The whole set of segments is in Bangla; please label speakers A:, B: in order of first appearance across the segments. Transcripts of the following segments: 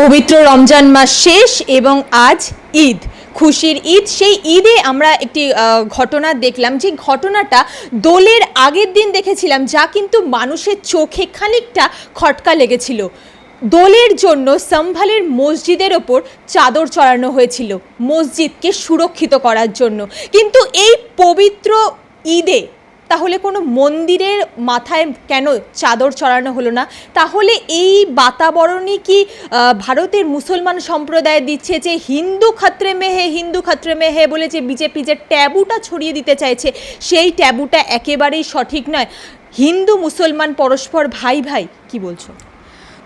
A: পবিত্র রমজান মাস শেষ এবং আজ ঈদ। খুশির ঈদ, সেই ঈদে আমরা একটি ঘটনা দেখলাম। যে ঘটনাটা দোলের আগের দিন দেখেছিলাম, যা কিন্তু মানুষের চোখে খানিকটা খটকা লেগেছিল। দোলের জন্য সম্ভালের মসজিদের ওপর চাদর চড়ানো হয়েছিল, মসজিদকে সুরক্ষিত করার জন্য। কিন্তু এই পবিত্র ঈদে তাহলে কোনো মন্দিরের মাথায় কেন চাদর চড়ানো হলো না? তাহলে এই বাতাবরণই কি ভারতের মুসলমান সম্প্রদায় দিচ্ছে যে হিন্দু খাত্রে মেহে হিন্দু খাত্রে মেহে বলে যে বিজেপি যে ট্যাবুটা ছড়িয়ে দিতে চাইছে, সেই ট্যাবুটা একেবারেই সঠিক নয়। হিন্দু মুসলমান পরস্পর ভাই ভাই, কি বলছো?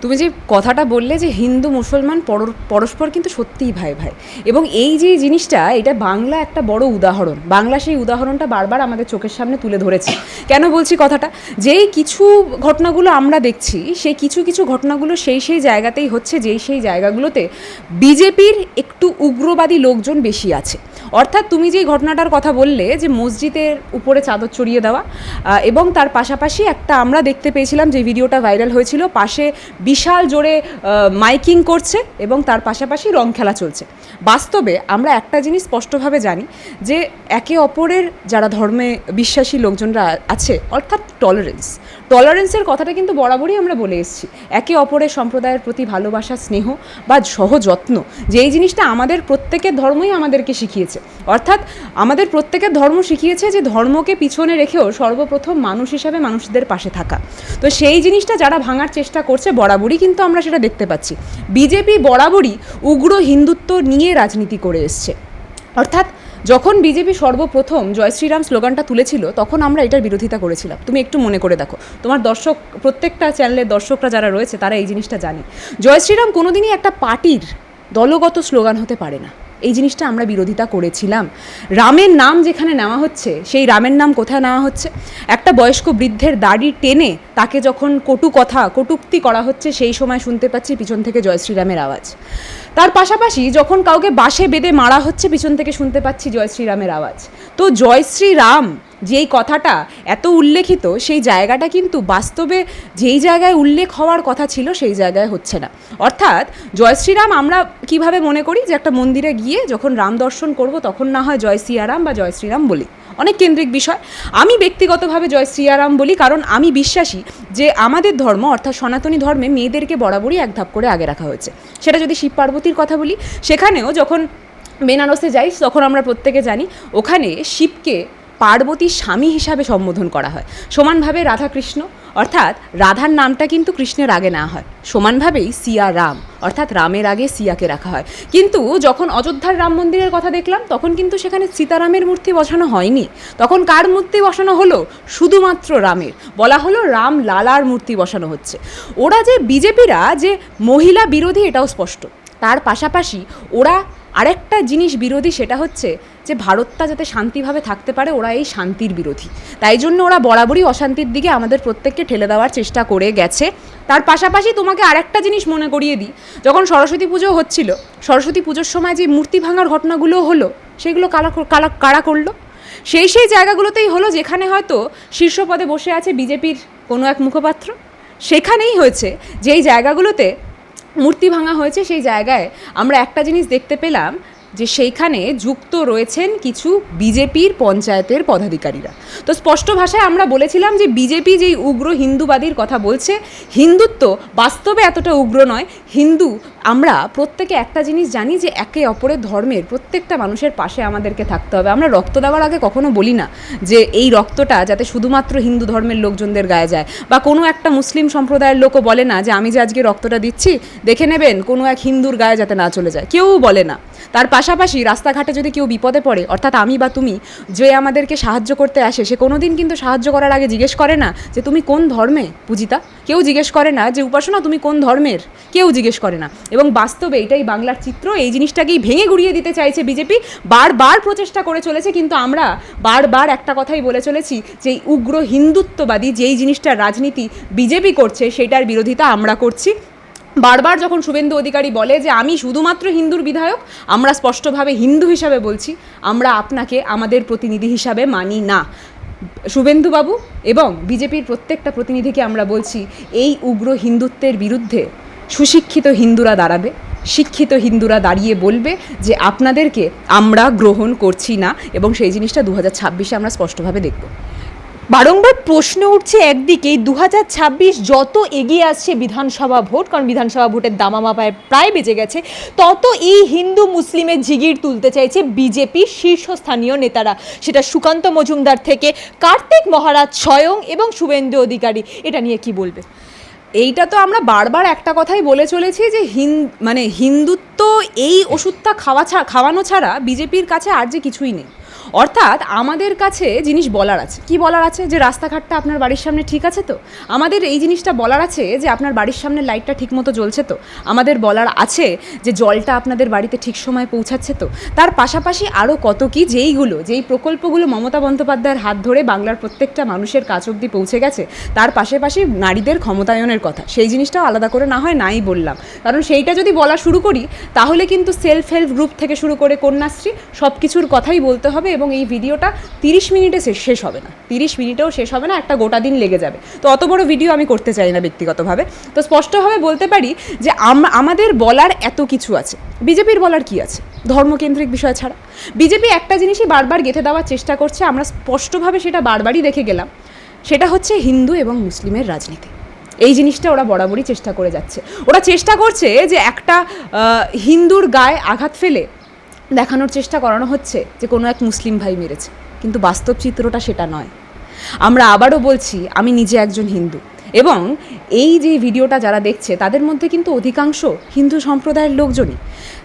B: তুমি যে কথাটা বললে যে হিন্দু, মুসলমান পর- পরস্পর কিন্তু সত্যিই ভাই ভাই। এবং এই যে জিনিসটা, এটা বাংলা একটা বড় উদাহরণ। বাংলা সেই উদাহরণটা বারবার আমাদের চোখের সামনে তুলে ধরেছে। কেন বলছি কথাটা? যেই কিছু ঘটনাগুলো আমরা দেখছি, সেই কিছু কিছু ঘটনাগুলো সেই সেই জায়গাতেই হচ্ছে, যেই সেই জায়গাগুলোতে বিজেপির একটু উগ্রবাদী লোকজন বেশি আছে। অর্থাৎ তুমি যেই ঘটনাটার কথা বললে যে মসজিদের উপরে চাদর চড়িয়ে দেওয়া এবং তার পাশাপাশি একটা আমরা দেখতে পেয়েছিলাম যে ভিডিওটা ভাইরাল হয়েছিল, পাশে বিশাল জোরে মাইকিং করছে এবং তার পাশাপাশি রং খেলা চলছে। বাস্তবে আমরা একটা জিনিস স্পষ্টভাবে জানি যে, একে অপরের যারা ধর্মে বিশ্বাসী লোকজনরা আছে, অর্থাৎ টলারেন্স টলারেন্সের কথাটা কিন্তু বরাবরই আমরা বলে এসেছি। একে অপরের সম্প্রদায়ের প্রতি ভালোবাসা, স্নেহ বা সহযত্ন যে এই জিনিসটা আমাদের প্রত্যেকের ধর্মই আমাদেরকে শিখিয়েছে। অর্থাৎ আমাদের প্রত্যেকের ধর্ম শিখিয়েছে যে, ধর্মকে পিছনে রেখেও সর্বপ্রথম মানুষ হিসাবে মানুষদের পাশে থাকা। তো সেই জিনিসটা যারা ভাঙার চেষ্টা করছে বরাবরই কিন্তু আমরা সেটা দেখতে পাচ্ছি। বিজেপি বরাবরই উগ্র হিন্দুত্ব নিয়ে রাজনীতি করে এসছে। অর্থাৎ যখন বিজেপি সর্বপ্রথম জয় শ্রীরাম স্লোগানটা তুলেছিল, তখন আমরা এটার বিরোধিতা করেছিলাম। তুমি একটু মনে করে দেখো, তোমার দর্শক, প্রত্যেকটা চ্যানেলের দর্শকরা যারা রয়েছে, তারা এই জিনিসটা জানে। জয় শ্রীরাম কোনোদিনই একটা পার্টির দলগত স্লোগান হতে পারে না। এই জিনিসটা আমরা বিরোধিতা করেছিলাম। রামের নাম যেখানে নেওয়া হচ্ছে, সেই রামের নাম কোথায় নেওয়া হচ্ছে? একটা বয়স্ক বৃদ্ধের দাড়ি টেনে তাকে যখন কটু কথা, কটুক্তি করা হচ্ছে, সেই সময় শুনতে পাচ্ছি পিছন থেকে জয় শ্রীরামের আওয়াজ। তার পাশাপাশি যখন কাউকে বাসে বেঁধে মারা হচ্ছে, পিছন থেকে শুনতে পাচ্ছি জয় শ্রীরামের আওয়াজ। তো জয় শ্রীরাম যেই কথাটা এত উল্লেখিত, সেই জায়গাটা কিন্তু বাস্তবে যেই জায়গায় উল্লেখ হওয়ার কথা ছিল, সেই জায়গায় হচ্ছে না। অর্থাৎ জয় শ্রীরাম আমরা কীভাবে মনে করি যে একটা মন্দিরে গিয়ে যখন রাম দর্শন করব, তখন না হয় জয় সিয়ারাম বা জয় শ্রীরাম বলি। অনেক কেন্দ্রিক বিষয়। আমি ব্যক্তিগতভাবে জয় শ্রীয়ারাম বলি কারণ আমি বিশ্বাসী যে আমাদের ধর্ম, অর্থাৎ সনাতনী ধর্মে মেয়েদেরকে বরাবরই এক ধাপ করে আগে রাখা হয়েছে। সেটা যদি শিব পার্বতীর কথা বলি, সেখানেও যখন বেনারসে যাই, তখন আমরা প্রত্যেকে জানি, ওখানে শিবকে পার্বতীর স্বামী হিসাবে সম্বোধন করা হয়। সমানভাবে রাধাকৃষ্ণ, অর্থাৎ রাধার নামটা কিন্তু কৃষ্ণের আগে না হয়। সমানভাবেই সিয়া রাম, অর্থাৎ রামের আগে সিয়াকে রাখা হয়। কিন্তু যখন অযোধ্যার রাম মন্দিরের কথা দেখলাম, তখন কিন্তু সেখানে সীতারামের মূর্তি বসানো হয়নি। তখন কার মূর্তি বসানো হলো? শুধুমাত্র রামের। বলা হলো রাম লালার মূর্তি বসানো হচ্ছে। ওরা যে বিজেপিরা, যে মহিলা বিরোধী, এটাও স্পষ্ট। তার পাশাপাশি ওরা আরেকটা জিনিস বিরোধী সেটা হচ্ছে যে ভারতটা যাতে শান্তিভাবে থাকতে পারে, ওরা এই শান্তির বিরোধী। তাই জন্য ওরা বরাবরই অশান্তির দিকে আমাদের প্রত্যেককে ঠেলে দেওয়ার চেষ্টা করে গেছে। তার পাশাপাশি তোমাকে আরেকটা জিনিস মনে করিয়ে দিই। যখন সরস্বতী পুজো হচ্ছিল, সরস্বতী পুজোর সময় যে মূর্তি ভাঙার ঘটনাগুলো হলো, সেগুলো কালা কালা, কারা করল? সেই সেই জায়গাগুলোতেই হলো যেখানে হয়তো শীর্ষ পদে বসে আছে বিজেপির কোনো এক মুখপাত্র। সেখানেই হয়েছে। যেই জায়গাগুলোতে মূর্তি ভাঙা হয়েছে সেই জায়গায়। আমরা একটা জিনিস দেখতে পেলাম যে সেইখানে যুক্ত রয়েছেন কিছু বিজেপির পঞ্চায়েতের পদাধিকারীরা। তো স্পষ্ট ভাষায় আমরা বলেছিলাম যে বিজেপি যেই উগ্র হিন্দুবাদীর কথা বলছে, হিন্দুত্ব বাস্তবে এতটা উগ্র নয়, হিন্দু আমরা প্রত্যেকে একটা জিনিস জানি যে একে অপরের ধর্মের প্রত্যেকটা মানুষের পাশে আমাদেরকে থাকতে হবে। আমরা রক্ত দেওয়ার আগে কখনো বলি না যে এই রক্তটা যাতে শুধুমাত্র হিন্দু ধর্মের লোকজনদের গায়ে যায়। বা কোনো একটা মুসলিম সম্প্রদায়ের লোকও বলে না যে আমি যে আজকে রক্তটা দিচ্ছি, দেখে নেবেন কোনো এক হিন্দুর গায়ে যাতে না চলে যায়। কেউ বলে না। তার পাশাপাশি রাস্তাঘাটে যদি কেউ বিপদে পড়ে, অর্থাৎ আমি বা তুমি যে আমাদেরকে সাহায্য করতে আসে, সে কোনো দিন কিন্তু সাহায্য করার আগে জিজ্ঞেস করে না যে তুমি কোন ধর্মে? পূজিতা? কেউ জিজ্ঞেস করে না যে উপাসনা, তুমি কোন ধর্মের? কেউ জিজ্ঞেস করে না। এবং বাস্তবে এটাই বাংলার চিত্র। এই জিনিসটাকেই ভেঙে গুড়িয়ে দিতে চাইছে বিজেপি। বারবার প্রচেষ্টা করে চলেছে, কিন্তু আমরা বারবার একটা কথাই বলে চলেছি যে উগ্র হিন্দুত্ববাদী যেই জিনিসটার রাজনীতি বিজেপি করছে, সেটার বিরোধিতা আমরা করছি। বারবার যখন শুভেন্দু অধিকারী বলে যে আমি শুধুমাত্র হিন্দুর বিধায়ক, আমরা স্পষ্টভাবে হিন্দু হিসাবে বলছি, আমরা আপনাকে আমাদের প্রতিনিধি হিসাবে মানি না। শুভেন্দুবাবু এবং বিজেপির প্রত্যেকটা প্রতিনিধিকে আমরা বলছি, এই উগ্র হিন্দুত্বের বিরুদ্ধে সুশিক্ষিত হিন্দুরা দাঁড়াবে, শিক্ষিত হিন্দুরা দাঁড়িয়ে বলবে যে আপনাদেরকে আমরা গ্রহণ করছি না এবং সেই জিনিসটা দু হাজার ছাব্বিশে আমরা স্পষ্টভাবে দেখব।
A: বারংবার প্রশ্ন উঠছে একদিকে দু হাজার ছাব্বিশ যত এগিয়ে আসছে বিধানসভা ভোট, কারণ বিধানসভা ভোটের দামামা প্রায় প্রায় বেজে গেছে, তত এই হিন্দু মুসলিমের জিগির তুলতে চাইছে বিজেপির শীর্ষস্থানীয় নেতারা। সেটা সুকান্ত মজুমদার থেকে কার্তিক মহারাজ স্বয়ং এবং শুভেন্দু অধিকারী। এটা নিয়ে কি বলবে?
B: এইটা তো আমরা বারবার একটা কথাই বলে চলেছি যে হিন মানে হিন্দুত্ব এই ওষুধটা খাওয়া ছা, খাওয়ানো ছাড়া বিজেপির কাছে আর যে কিছুই নেই। অর্থাৎ আমাদের কাছে জিনিস বলার আছে। কি বলার আছে? যে রাস্তাঘাটটা আপনার বাড়ির সামনে ঠিক আছে তো? আমাদের এই জিনিসটা বলার আছে যে আপনার বাড়ির সামনে লাইটটা ঠিকমতো জ্বলছে তো? আমাদের বলার আছে যে জলটা আপনাদের বাড়িতে ঠিক সময় পৌঁছাচ্ছে তো? তার পাশাপাশি আরও কত কি যেইগুলো, যেই প্রকল্পগুলো মমতা বন্দ্যোপাধ্যায়ের হাত ধরে বাংলার প্রত্যেকটা মানুষের কাছ অবধি পৌঁছে গেছে, তার পাশাপাশি নারীদের ক্ষমতায়নের কথা। সেই জিনিসটাও আলাদা করে না হয় নাই বললাম। কারণ সেইটা যদি বলা শুরু করি, তাহলে কিন্তু সেলফ হেল্প গ্রুপ থেকে শুরু করে কন্যাশ্রী সব কিছুর কথাই বলতে হবে এবং এই ভিডিওটা তিরিশ মিনিটে শেষ হবে না। তিরিশ মিনিটেও শেষ হবে না, একটা গোটা দিন লেগে যাবে। তো অত বড় ভিডিও আমি করতে চাই না ব্যক্তিগতভাবে। তো স্পষ্টভাবে বলতে পারি যে আমাদের বলার এত কিছু আছে। বিজেপির বলার কি আছে? ধর্মকেন্দ্রিক বিষয় ছাড়া। বিজেপি একটা জিনিসই বারবার গেঁথে দেওয়ার চেষ্টা করছে, আমরা স্পষ্টভাবে সেটা বারবারই দেখে গেলাম। সেটা হচ্ছে হিন্দু এবং মুসলিমের রাজনীতি। এই জিনিসটা ওরা বরাবরই চেষ্টা করে যাচ্ছে। ওরা চেষ্টা করছে যে একটা হিন্দুর গায়ে আঘাত ফেলে দেখানোর চেষ্টা করানো হচ্ছে যে কোনো এক মুসলিম ভাই মেরেছে। কিন্তু বাস্তব চিত্রটা সেটা নয়। আমরা আবারও বলছি, আমি নিজে একজন হিন্দু এবং এই যে ভিডিওটা যারা দেখছে, তাদের মধ্যে কিন্তু অধিকাংশ হিন্দু সম্প্রদায়ের লোকজনই।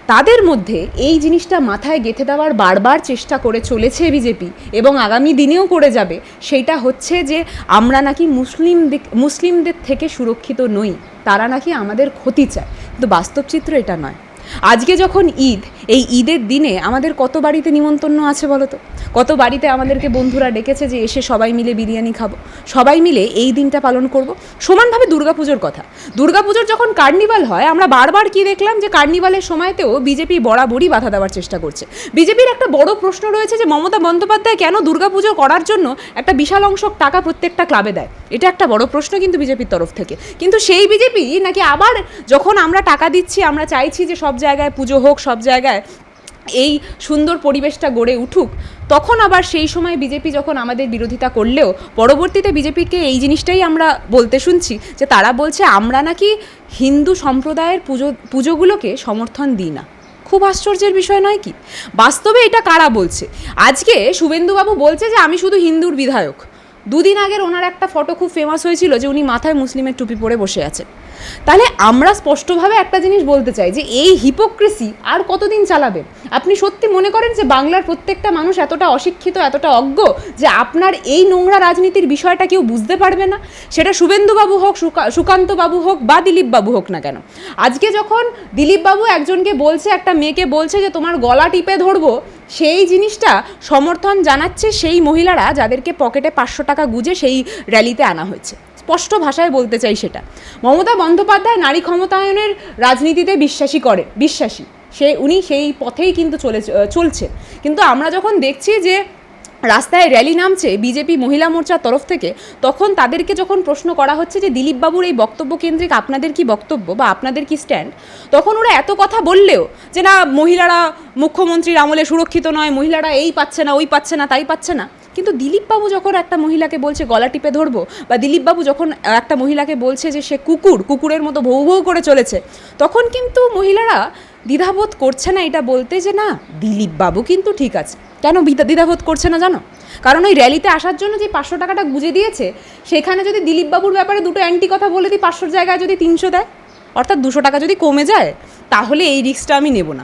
B: তাদের মধ্যে এই জিনিসটা মাথায় গেঁথে দেওয়ার বারবার চেষ্টা করে চলেছে বিজেপি এবং আগামী দিনেও করে যাবে। সেইটা হচ্ছে যে আমরা নাকি মুসলিম দিক, মুসলিমদের থেকে সুরক্ষিত নই, তারা নাকি আমাদের ক্ষতি চায়। কিন্তু বাস্তব চিত্র এটা নয়। আজকে যখন ঈদ এই ঈদের দিনে আমাদের কত বাড়িতে নিমন্ত্রণ আছে বলো তো কত বাড়িতে আমাদেরকে বন্ধুরা ডেকেছে যে এসে সবাই মিলে বিরিয়ানি খাব। সবাই মিলে এই দিনটা পালন করব। সমানভাবে দুর্গাপুজোর কথা। দুর্গাপুজোর যখন কার্নিভাল হয়, আমরা বারবার কি দেখলাম যে কার্নিভালের সময়তেও বিজেপি বরাবরই বাধা দেওয়ার চেষ্টা করছে। বিজেপির একটা বড় প্রশ্ন রয়েছে যে মমতা বন্দ্যোপাধ্যায় কেন দুর্গাপুজো করার জন্য একটা বিশাল অংশ টাকা প্রত্যেকটা ক্লাবে দেয়? এটা একটা বড় প্রশ্ন কিন্তু বিজেপির তরফ থেকে। কিন্তু সেই বিজেপি নাকি আবার যখন আমরা টাকা দিচ্ছি, আমরা চাইছি যে সব জায়গায় পুজো হোক, সব জায়গায় এই সুন্দর পরিবেশটা গড়ে উঠুক, তখন আবার সেই সময় বিজেপি যখন আমাদের বিরোধিতা করলেও, পরবর্তীতে বিজেপিকে এই জিনিসটাই আমরা বলতে শুনছি যে তারা বলছে, আমরা নাকি হিন্দু সম্প্রদায়ের পুজো, পুজোগুলোকে সমর্থন দিই না। খুব আশ্চর্যের বিষয় নয় কি? বাস্তবে এটা কারা বলছে? আজকে শুভেন্দুবাবু বলছে যে, আমি শুধু হিন্দুর বিধায়ক। দুদিন আগের ওনার একটা ফটো খুব ফেমাস হয়েছিল যে, উনি মাথায় মুসলিমের টুপি পরে বসে আছেন। তাহলে আমরা স্পষ্টভাবে একটা জিনিস বলতে চাই যে এই হিপোক্রেসি আর কতদিন চালাবে? আপনি সত্যি মনে করেন যে বাংলার প্রত্যেকটা মানুষ এতটা অশিক্ষিত, এতটা অজ্ঞ যে আপনার এই নোংরা রাজনীতির বিষয়টা কেউ বুঝতে পারবে না? সেটা শুভেন্দুবাবু হোক, সুকা- সুকান্তবাবু হোক বা দিলীপবাবু হোক না কেন। আজকে যখন দিলীপবাবু একজনকে বলছে, একটা মেয়েকে বলছে যে তোমার গলা টিপে ধরবো, সেই জিনিসটা সমর্থন জানাচ্ছে সেই মহিলারা যাদেরকে পকেটে পাঁচশো টাকা গুজে সেই র্যালিতে আনা হয়েছে। স্পষ্ট ভাষায় বলতে চাই সেটা। মমতা বন্দ্যোপাধ্যায় নারী ক্ষমতায়নের রাজনীতিতে বিশ্বাসী করে, বিশ্বাসী। সে, উনি সেই পথেই কিন্তু চলে, চলছে। কিন্তু আমরা যখন দেখছি যে রাস্তায় র্যালি নামছে বিজেপি মহিলা মোর্চার তরফ থেকে, তখন তাদেরকে যখন প্রশ্ন করা হচ্ছে যে দিলীপবাবুর এই বক্তব্য কেন্দ্রিক আপনাদের কি বক্তব্য বা আপনাদের কি স্ট্যান্ড তখন ওরা এত কথা বললেও যে না, মহিলারা মুখ্যমন্ত্রীর আমলে সুরক্ষিত নয়, মহিলারা এই পাচ্ছে না, ওই পাচ্ছে না, তাই পাচ্ছে না। কিন্তু দিলীপবাবু যখন একটা মহিলাকে বলছে, গলা টিপে ধরবো, বা দিলীপবাবু যখন একটা মহিলাকে বলছে যে সে কুকুর, কুকুরের মতো ভৌ ভৌ করে চলেছে, তখন কিন্তু মহিলারা দ্বিধাবোধ করছে না এটা বলতে যে না, দিলীপবাবু কিন্তু ঠিক আছে। কেন দ্বিধাবোধ করছে না জানো? কারণ ওই র্যালিতে আসার জন্য যে পাঁচশো টাকাটা গুজে দিয়েছে, সেখানে যদি দিলীপবাবুর ব্যাপারে দুটো অ্যান্টি কথা বলে দিই, পাঁচশোর জায়গায় যদি তিনশো দেয়, অর্থাৎ দুশো টাকা যদি কমে যায়, তাহলে এই রিস্কটা আমি নেব না।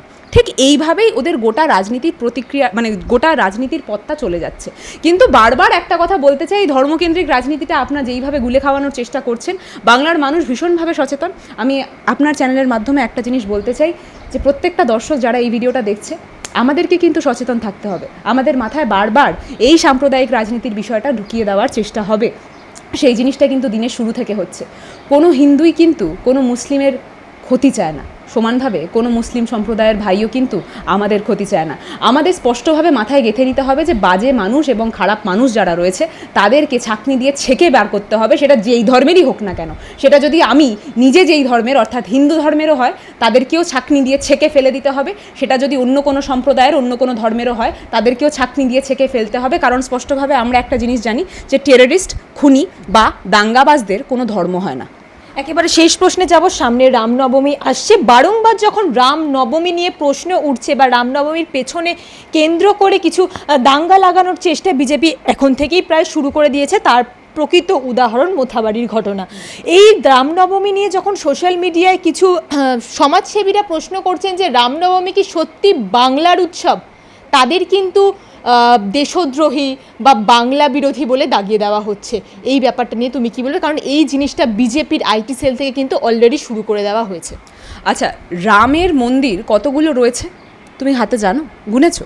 B: এইভাবেই ওদের গোটা রাজনীতির প্রতিক্রিয়া মানে গোটা রাজনীতির পথটা চলে যাচ্ছে। কিন্তু বারবার একটা কথা বলতে চাই ধর্মকেন্দ্রিক রাজনীতিটা আপনার যেইভাবে গুলে খাওয়ানোর চেষ্টা করছেন, বাংলার মানুষ ভীষণভাবে সচেতন। আমি আপনার চ্যানেলের মাধ্যমে একটা জিনিস বলতে চাই, যে প্রত্যেকটা দর্শক যারা এই ভিডিওটা দেখছে, আমাদেরকে কিন্তু সচেতন থাকতে হবে। আমাদের মাথায় বারবার এই সাম্প্রদায়িক রাজনীতির বিষয়টা ঢুকিয়ে দেওয়ার চেষ্টা হবে। সেই জিনিসটা কিন্তু দিনের শুরু থেকে হচ্ছে। কোনো হিন্দুই কিন্তু, কোনো মুসলিমের ক্ষতি চায় না। সমানভাবে কোনো মুসলিম সম্প্রদায়ের ভাইও কিন্তু আমাদের ক্ষতি চায় না। আমাদের স্পষ্টভাবে মাথায় গেঁথে নিতে হবে যে বাজে মানুষ এবং খারাপ মানুষ যারা রয়েছে, তাদেরকে ছাকনি দিয়ে ছেঁকে বার করতে হবে, সেটা যেই ধর্মেরই হোক না কেন। সেটা যদি আমি নিজে যেই ধর্মের, অর্থাৎ হিন্দু ধর্মেরও হয়, তাদেরকেও ছাকনি দিয়ে ছেঁকে ফেলে দিতে হবে। সেটা যদি অন্য কোনো সম্প্রদায়ের, অন্য কোনো ধর্মেরও হয়, তাদেরকেও ছাকনি দিয়ে ছেঁকে ফেলতে হবে। কারণ স্পষ্টভাবে আমরা একটা জিনিস জানি যে টেররিস্ট খুনি বা দাঙ্গাবাজদের কোনো ধর্ম হয় না।
A: একেবারে শেষ প্রশ্নে যাব, সামনে রামনবমী আসছে। বারংবার যখন রামনবমী নিয়ে প্রশ্ন উঠছে বা রামনবমীর পেছনে কেন্দ্র করে কিছু দাঙ্গা লাগানোর চেষ্টা বিজেপি এখন থেকেই প্রায় শুরু করে দিয়েছে, তার প্রকৃত উদাহরণ মোথাবাড়ির ঘটনা। এই রামনবমী নিয়ে যখন সোশ্যাল মিডিয়ায় কিছু সমাজসেবীরা প্রশ্ন করছেন যে, রামনবমী কি সত্যি বাংলার উৎসব? তাদের কিন্তু দেশদ্রোহী বা বাংলা বিরোধী বলে দাগিয়ে দেওয়া হচ্ছে। এই ব্যাপারটা নিয়ে তুমি কি বলবে? কারণ এই জিনিসটা বিজেপির আইটি সেল থেকে কিন্তু অলরেডি শুরু করে দেওয়া হয়েছে।
B: আচ্ছা রামের মন্দির কতগুলো রয়েছে? তুমি হাতে জানো? গুনেছো?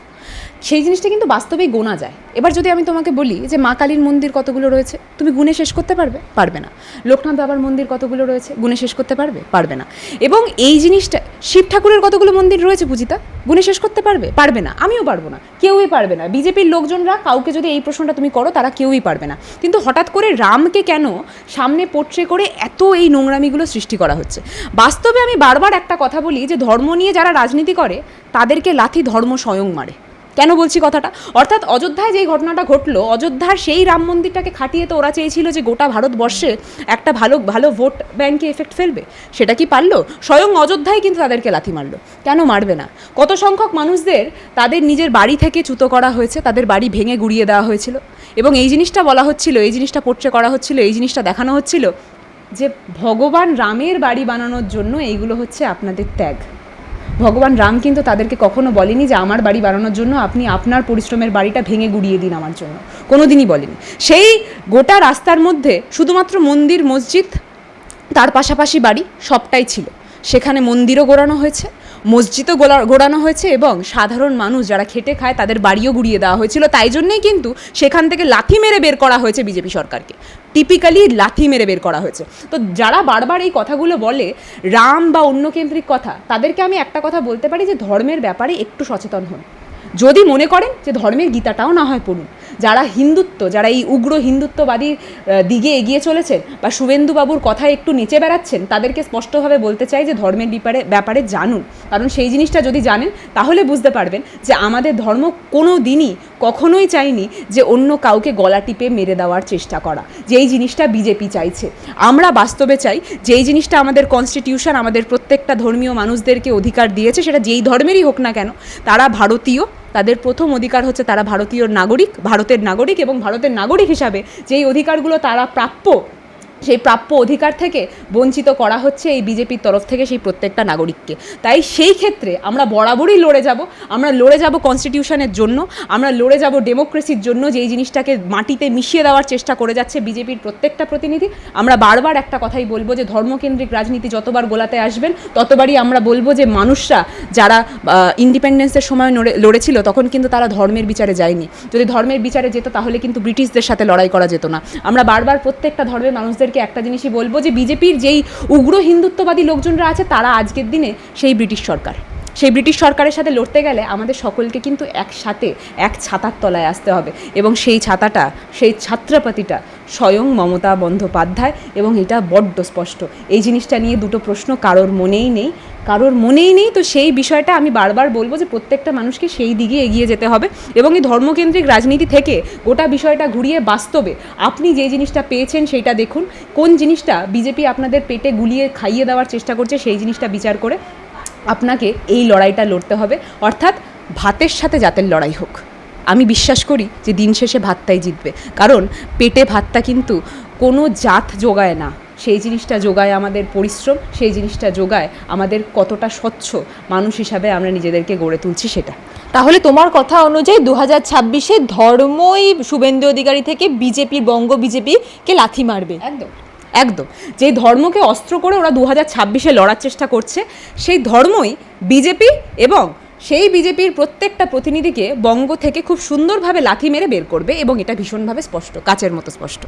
B: সেই জিনিসটা কিন্তু বাস্তবেই গোনা যায়। এবার যদি আমি তোমাকে বলি যে মা কালীর মন্দির কতগুলো রয়েছে, তুমি গুনে শেষ করতে পারবে? পারবে না। লোকনাথ বাবার মন্দির কতগুলো রয়েছে গুনে শেষ করতে পারবে? পারবে না। এবং এই জিনিসটা, শিব ঠাকুরের কতগুলো মন্দির রয়েছে পূজিতা? গুনে শেষ করতে পারবে? পারবে না। আমিও পারব না। কেউই পারবে না। বিজেপির লোকজনরা কাউকে যদি এই প্রশ্নটা তুমি করো, তারা কেউই পারবে না। কিন্তু হঠাৎ করে রামকে কেন সামনে পোট্রে করে এত এই নোংরামিগুলো সৃষ্টি করা হচ্ছে? বাস্তবে আমি বারবার একটা কথা বলি যে ধর্ম নিয়ে যারা রাজনীতি করে, তাদেরকে লাথি ধর্ম স্বয়ং মারে। কেন বলছি কথাটা? অর্থাৎ অযোধ্যায় যেই ঘটনাটা ঘটলো, অযোধ্যার সেই রাম মন্দিরটাকে খাটিয়ে তো ওরা চেয়েছিল যে গোটা ভারতবর্ষে একটা ভালো ভালো ভোট ব্যাংকে এফেক্ট ফেলবে। সেটা কি পারল? স্বয়ং অযোধ্যায় কিন্তু তাদেরকে লাথি মারলো। কেন মারবে না? কত সংখ্যক মানুষদের তাদের নিজের বাড়ি থেকে চ্যুত করা হয়েছে, তাদের বাড়ি ভেঙে গুড়িয়ে দেওয়া হয়েছিল। এবং এই জিনিসটা বলা হচ্ছিল, এই জিনিসটা পোট্রে করা হচ্ছিল, এই জিনিসটা দেখানো হচ্ছিল যে ভগবান রামের বাড়ি বানানোর জন্য এইগুলো হচ্ছে আপনাদের ত্যাগ। ভগবান রাম কিন্তু তাদেরকে কখনো বলেনি যে আমার বাড়ি বাড়ানোর জন্য আপনি আপনার পরিশ্রমের বাড়িটা ভেঙে গুড়িয়ে দিন আমার জন্য। কোনো দিনই বলেনি। সেই গোটা রাস্তার মধ্যে শুধুমাত্র মন্দির, মসজিদ, তার পাশাপাশি বাড়ি সবটাই ছিল। সেখানে মন্দিরও গোড়ানো হয়েছে। মসজিদও গোলা- গোড়ানো হয়েছে এবং সাধারণ মানুষ যারা খেটে খায় তাদের বাড়িও গুড়িয়ে দেওয়া হয়েছিল। তাই জন্যেই কিন্তু সেখান থেকে লাথি মেরে বের করা হয়েছে বিজেপি সরকারকে। টিপিক্যালি লাথি মেরে বের করা হয়েছে। তো যারা বারবার এই কথাগুলো বলে, রাম বা অন্য কেন্দ্রিক কথা, তাদেরকে আমি একটা কথা বলতে পারি যে ধর্মের ব্যাপারে একটু সচেতন হন। যদি মনে করেন যে ধর্মের গীতাটাও না হয় পড়ুন যারা হিন্দুত্ব, যারা এই উগ্র হিন্দুত্ববাদীর দিকে এগিয়ে চলেছেন বা শুভেন্দুবাবুর কথায় একটু নেচে বেড়াচ্ছেন, তাদেরকে স্পষ্টভাবে বলতে চাই যে ধর্মের ব্যাপারে ব্যাপারে জানুন। কারণ সেই জিনিসটা যদি জানেন, তাহলে বুঝতে পারবেন যে আমাদের ধর্ম কোনো দিনই কখনোই চাইনি যে অন্য কাউকে গলা টিপে মেরে দেওয়ার চেষ্টা করা। যেই জিনিসটা বিজেপি চাইছে। আমরা বাস্তবে চাই যেই জিনিসটা আমাদের কনস্টিটিউশন আমাদের প্রত্যেকটা ধর্মীয় মানুষদেরকে অধিকার দিয়েছে, সেটা যেই ধর্মেরই হোক না কেন, তারা ভারতীয় তাদের প্রথম অধিকার হচ্ছে তারা ভারতীয় নাগরিক, ভারতের নাগরিক এবং ভারতের নাগরিক হিসাবে যেই অধিকারগুলো তারা প্রাপ্য সেই প্রাপ্য অধিকার থেকে বঞ্চিত করা হচ্ছে এই বিজেপির তরফ থেকে সেই প্রত্যেকটা নাগরিককে। তাই সেই ক্ষেত্রে আমরা বরাবরই লড়ে যাব, আমরা লড়ে যাব কনস্টিটিউশনের জন্য, আমরা লড়ে যাব ডেমোক্রেসির জন্য, যেই জিনিসটাকে মাটিতে মিশিয়ে দেওয়ার চেষ্টা করে যাচ্ছে বিজেপির প্রত্যেকটা প্রতিনিধি। আমরা বারবার একটা কথাই বলব যে ধর্মকেন্দ্রিক রাজনীতি যতবার গোলাতে আসবেন, ততবারই আমরা বলব যে মানুষরা যারা ইন্ডিপেন্ডেন্সের সময় লড়ে- লড়েছিল, তখন কিন্তু তারা ধর্মের বিচারে যায়নি। যদি ধর্মের বিচারে যেত, তাহলে কিন্তু ব্রিটিশদের সাথে লড়াই করা যেত না। আমরা বারবার প্রত্যেকটা ধর্মের মানুষদেরকে একটা জিনিসই বলব যে বিজেপির যেই উগ্র হিন্দুত্ববাদী লোকজনরা আছে, তারা আজকের দিনে সেই ব্রিটিশ সরকার। সেই ব্রিটিশ সরকারের সাথে লড়তে গেলে আমাদের সকলকে কিন্তু একসাথে, এক ছাতার তলায় আসতে হবে এবং সেই ছাতাটা, সেই ছাত্রপাতিটা স্বয়ং মমতা বন্দ্যোপাধ্যায় এবং এটা বড্ড স্পষ্ট। এই জিনিসটা নিয়ে দুটো প্রশ্ন কারোর মনেই নেই। কারোর মনেই নেই, তো সেই বিষয়টা আমি বারবার বলব যে প্রত্যেকটা মানুষকে সেই দিকে এগিয়ে যেতে হবে এবং এই ধর্মকেন্দ্রিক রাজনীতি থেকে গোটা বিষয়টা ঘুরিয়ে বাস্তবে আপনি যে জিনিসটা পেয়েছেন সেইটা দেখুন, কোন জিনিসটা বিজেপি আপনাদের পেটে গুলিয়ে খাইয়ে দেওয়ার চেষ্টা করছে সেই জিনিসটা বিচার করে আপনাকে এই লড়াইটা লড়তে হবে, অর্থাৎ ভাতের সাথে জাতের লড়াই হোক। আমি বিশ্বাস করি যে দিন শেষে ভাতটাই জিতবে, কারণ পেটে ভাতটা কিন্তু কোনো জাত যোগায় না। সেই জিনিসটা যোগায় আমাদের পরিশ্রম সেই জিনিসটা যোগায় আমাদের কতটা স্বচ্ছ মানুষ হিসাবে আমরা নিজেদেরকে গড়ে তুলছি সেটা।
A: তাহলে তোমার কথা অনুযায়ী দু হাজার ছাব্বিশে ধর্মই শুভেন্দু অধিকারী থেকে বিজেপির বঙ্গ বিজেপিকে লাথি মারবে।
B: একদম। একদম। যে ধর্মকে অস্ত্র করে ওরা দু হাজার ছাব্বিশে লড়ার চেষ্টা করছে সেই ধর্মই বিজেপি এবং সেই বিজেপির প্রত্যেকটা প্রতিনিধিকে বঙ্গ থেকে খুব সুন্দরভাবে লাথি মেরে বের করবে এবং এটা ভীষণভাবে স্পষ্ট কাচের মতো স্পষ্ট।